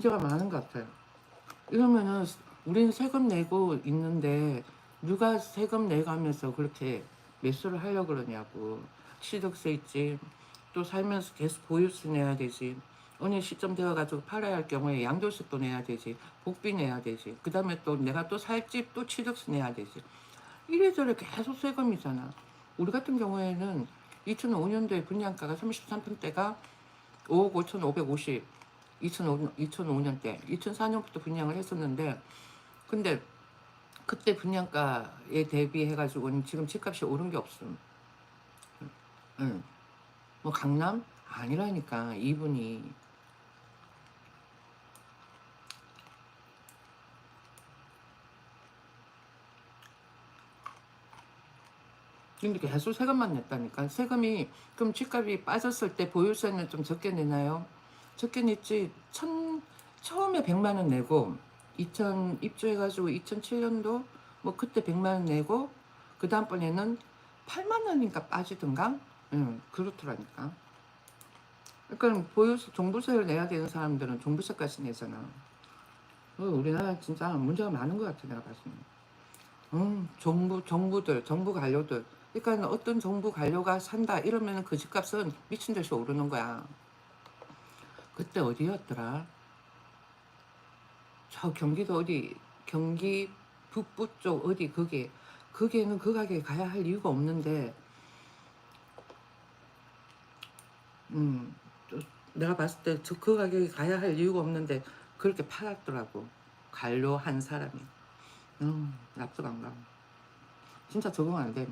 문제가 많은 것 같아요. 이러면은 우리는 세금 내고 있는데 누가 세금 내가면서 그렇게 매수를 하려고 그러냐고. 취득세 있지. 또 살면서 계속 보유세 내야 되지. 어느 시점 되어가지고 팔아야 할 경우에 양도세도 내야 되지. 복비 내야 되지. 그 다음에 또 내가 또 살 집 또 취득세 내야 되지. 이래저래 계속 세금이잖아. 우리 같은 경우에는 2005년도에 분양가가 33평대가 5억 5,550. 2005, 2005년 때, 2004년부터 분양을 했었는데, 근데 그때 분양가에 대비해가지고는 지금 집값이 오른 게 없음. 응. 뭐 강남? 아니라니까, 이분이. 근데 계속 세금만 냈다니까. 세금이, 그럼 집값이 빠졌을 때 보유세는 좀 적게 내나요? 적게 냈지. 천, 처음에 100만 원 내고, 2000 입주해가지고 2007년도 뭐 그때 100만 원 내고, 그 다음번에는 8만 원인가 빠지던가? 응, 그렇더라니까. 그러니까 보유세, 종부세를 내야 되는 사람들은 종부세까지 내잖아. 어, 우리나라 진짜 문제가 많은 것 같아, 내가 봤을 때. 음, 정부, 정부들, 정부 관료들. 그러니까 어떤 정부 관료가 산다 이러면 그 집값은 미친 듯이 오르는 거야. 그때 어디였더라? 저 경기도 어디, 경기 북부 쪽 어디 그게, 그게는 그 가게에 가야 할 이유가 없는데, 음, 또 내가 봤을 때저그 가게에 가야 할 이유가 없는데 그렇게 팔았더라고. 관료 한 사람이. 음, 납득 안 가. 진짜 적응 안 돼.